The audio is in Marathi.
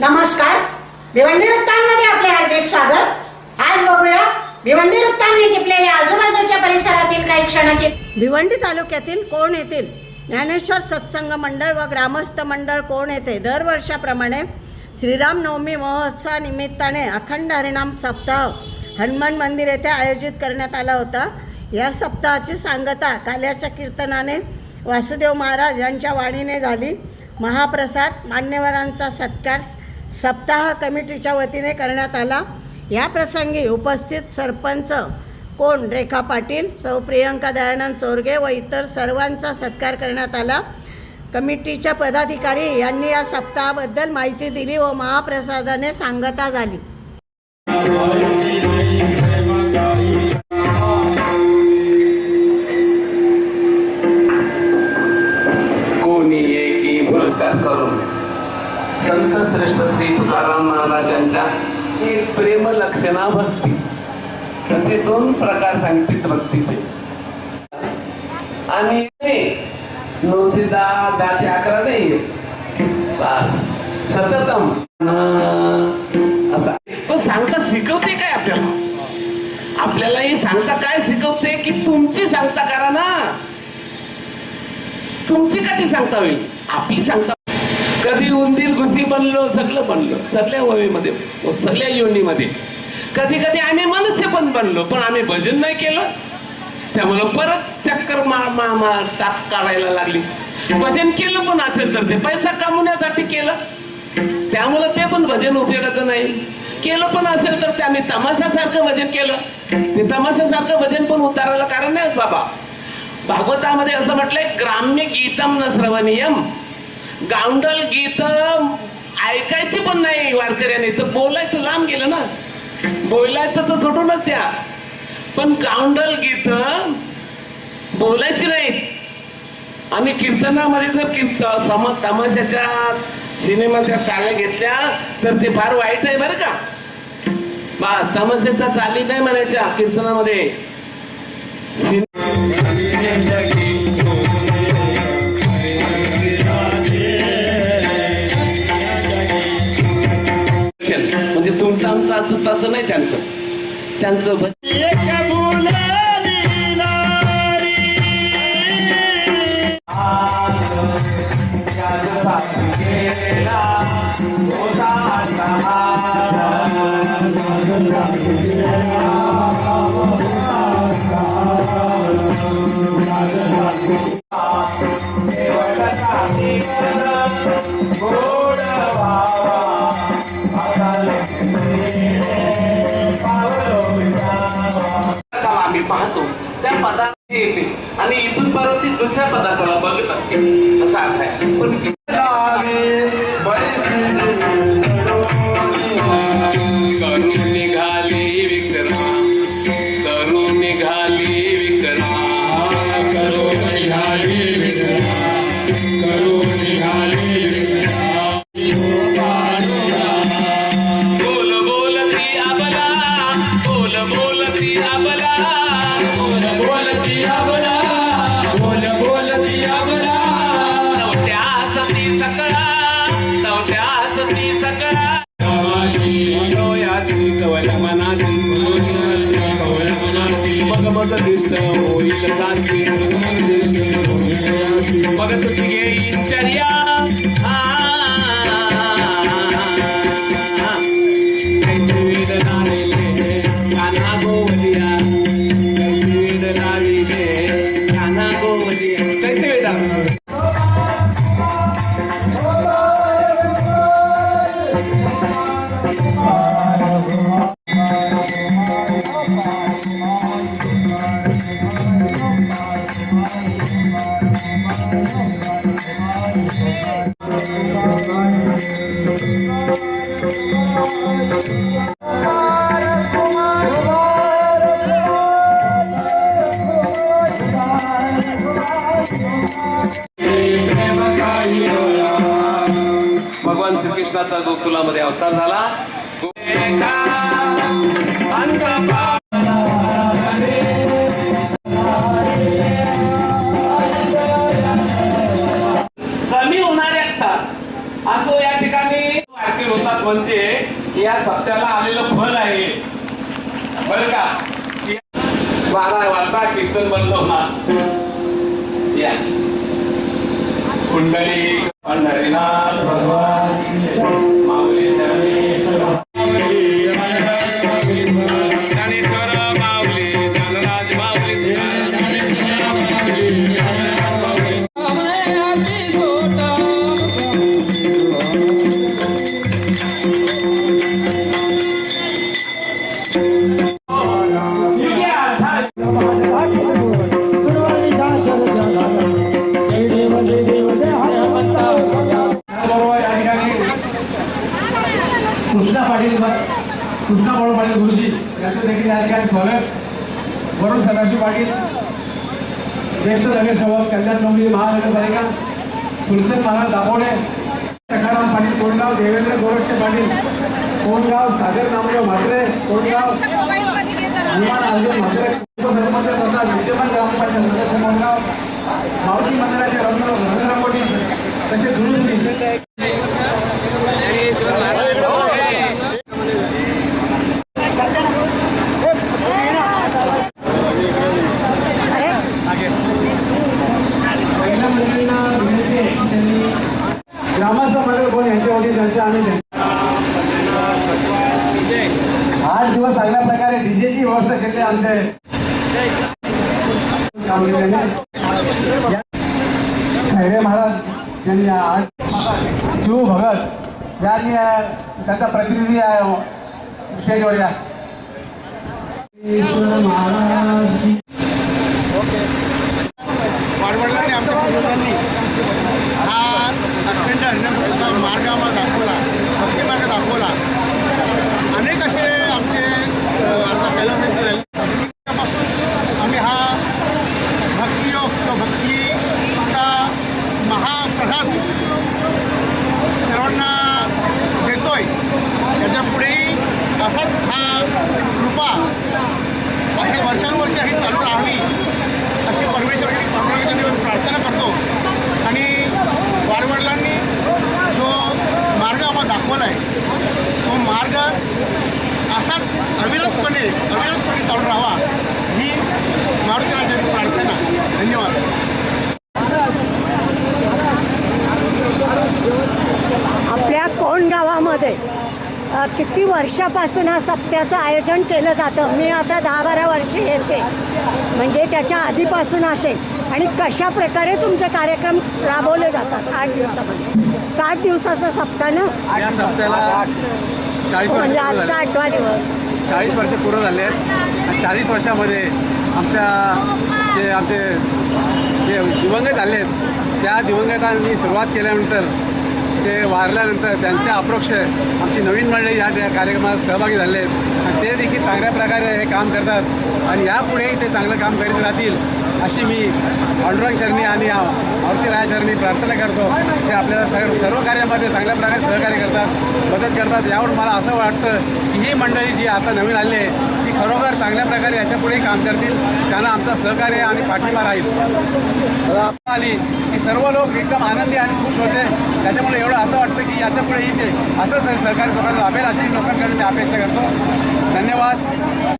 नमस्कार. भिवंडी वृत्तांमध्ये आपले हार्दिक स्वागत. आज बघूया भिवंडी वृत्तांनी टिपलेल्या आजूबाजूच्या परिसरातील काही क्षणाचे भिवंडी तालुक्यातील कोण येथील? ज्ञानेश्वर सत्संग मंडळ व ग्रामस्थ मंडळ कोण येथे? दरवर्षाप्रमाणे श्रीराम नवमी महोत्सवानिमित्ताने अखंड हरिनाम सप्ताह हनुमान मंदिर येथे आयोजित करण्यात आला होता. या सप्ताहाची सांगता काल्याच्या कीर्तनाने वासुदेव महाराज यांच्या वाणीने झाली. महाप्रसाद मान्यवरांचा सत्कार सप्ताह कमिटीच्या वतीने करण्यात आला. या प्रसंगी उपस्थित सरपंच कोण? रेखा पाटील सौ प्रियंका दयानंद चोरगे व इतर सर्वांचा सत्कार करण्यात आला. कमिटीच्या पदाधिकारी यांनी या सप्ताहाबद्दल माहिती दिली व महाप्रसादाने सांगता झाली. संत श्रेष्ठ श्री तुकाराम महाराजांच्या एक प्रेम लक्षणा भक्ती. तसे दोन प्रकार सांगतात भक्तीचे. आणि नऊ ते दहा दहा ते अकरा नाही. सततम. असा. तो सांगता शिकवते काय आपल्याला? आपल्याला ही सांगता काय शिकवते की तुमची सांगता करा ना. तुमची कधी सांगता होईल? आपली सांगता कधी उंदीर घुसी बनलो सगळं बनलो. सगळ्या वयीमध्ये सगळ्या योनीमध्ये. कधी कधी आम्ही मनुष्य पण बनलो पण आम्ही भजन नाही केलं. त्यामुळं परत चक्कर मा मा मा टाक काढायला लागली. भजन केलं पण असेल तर ते पैसा कमवण्यासाठी केलं. त्यामुळं ते पण भजन उपयोगाचं नाही. केलं पण असेल तर ते आम्ही तमाशासारखं भजन केलं. ते तमाशासारखं भजन पण उतारायला कारण नाही बाबा. भागवतामध्ये असं म्हटलंय ग्राम्य गीतम न श्रवणीयम. गावंडल गीत ऐकायची पण नाही वारकऱ्याने. तर बोलायचं लांब गेलं ना. बोलायचं तर सोडूनच द्या. पण गावंडल गीत बोलायची नाहीत आणि कीर्तनामध्ये जर कीर्तन सम तमाशाच्या सिनेमाच्या चाल्या घेतल्या तर ते फार वाईट आहे बरं का. बस तमाशाच्या चाली नाही म्हणायच्या कीर्तनामध्ये. तुमचं तसं नाही त्यांचं. त्यांचं भजन पदार्थाला आणि इथून परत ती दुसऱ्या पदार्थाला बघत असते. असा अर्थ आहे. पण ती- करून नवट्या सती तुलामध्ये अवतार झाला कमी होणाऱ्या या ठिकाणी आरती होतात म्हणते या सप्त्याला आलेलं फल आहे बर का बारा वाजता कीर्तन बंद होणार या कुंडली पंढरीनाथ भगवान कृष्णा पाटील कृष्णा बाळू पाटील गुरुजी यांचं देखील या ठिकाणी स्वागत. वरुण सदाशिव पाटील ज्येष्ठ नगरसेवक कल्याण समिती महानगरपालिका तुलसीत महाराज दापोडे सखाराम पाटील कोंडगाव देवेंद्र गोरक्षे पाटील कोंडगाव सागर नामदेव म्हात्रे कोंडगाव हनुमान अर्जुन म्हात्रे उपसरपंच तथा विद्यमान ग्रामपंचायत सदस्य कोंडगाव मावती मंदिराचे रंग रंगरंगोटी तसेच दुरुस्ती महिला मंडळींना विनंती आहे की त्यांनी ग्रामस्थ मंडळ कोण यांच्या वतीने त्यांचं आम्ही त्यांचं- आठ दिवस चांगल्या प्रकारे डीजेची व्यवस्था केली आहे आमचे कामगिरीने. या- खैरे महाराज यांनी आज शिव भगत यांनी अं, त्यांचा प्रतिनिधी आहे स्टेजवर या ईश्वर महाराज की वाडवडिलांनी आमच्या पूर्वजांनी हा अखंड हरिनामचा मार्ग आम्हाला दाखवला भक्ती मार्ग दाखवला अनेक असे आमचे अ, आता कैलासाचे झाले त्यापासून आम्ही हा भक्तियोग किंवा भक्तीचा महाप्रसाद सर्वांना देतोय त्याच्या पुढेही असाच हा कृपा अशा वर्षानुवर्षे ही चालू राहावी अशी परमेश्वराची पांडुरंगाची मी प्रार्थना करतो आणि वाडवडिलांनी जो मार्ग आम्हाला दाखवला आहे तो मार्ग असाच अविरतपणे अविरतपणे चालू राहावा ही मारुतीराजाची प्रार्थना. धन्यवाद. आपल्या कोण गावामध्ये किती वर्षापासून हा सप्त्याचं आयोजन केलं जातं? मी आता दहा बारा वर्षे येते. म्हणजे त्याच्या आधीपासून असेल. आणि कशा प्रकारे तुमचे कार्यक्रम राबवले जातात? आठ दिवसामध्ये. सात दिवसाचा सप्ताह ना? म्हणजे आजचा आठवा दिवस. चाळीस वर्ष पूर्ण झाले आहेत. आणि चाळीस वर्षामध्ये आमच्या जे आमचे जे दिवंगत झाले आहेत त्या दिवंगतांनी सुरुवात केल्यानंतर ते वारल्यानंतर त्यांच्या अप्रोक्ष आमची नवीन मंडळी या त्या कार्यक्रमात सहभागी झाले आहेत. आणि ते देखील चांगल्या प्रकारे हे काम करतात. आणि यापुढेही ते चांगलं काम करीत राहतील. अशी मी पांडुरंगचरणी आणि या मारुती रायाचरणी प्रार्थना करतो. ते आपल्याला सर्व सर्व कार्यामध्ये चांगल्या प्रकारे सहकार्य करतात मदत करतात. यावर मला असं वाटतं की ही मंडळी जी आता नवीन आली आहे ती खरोखर चांगल्या प्रकारे याच्यापुढेही काम करतील. त्यांना आमचा सहकार्य आणि पाठिंबा राहील. आली की सर्व लोक एकदम आनंदी आणि खुश होते. त्याच्यामुळे एवढं असं वाटतं की याच्यापुढेही ते असंच सहकारी लोकांना लाभेल अशी लोकांकडून मी अपेक्षा करतो. धन्यवाद.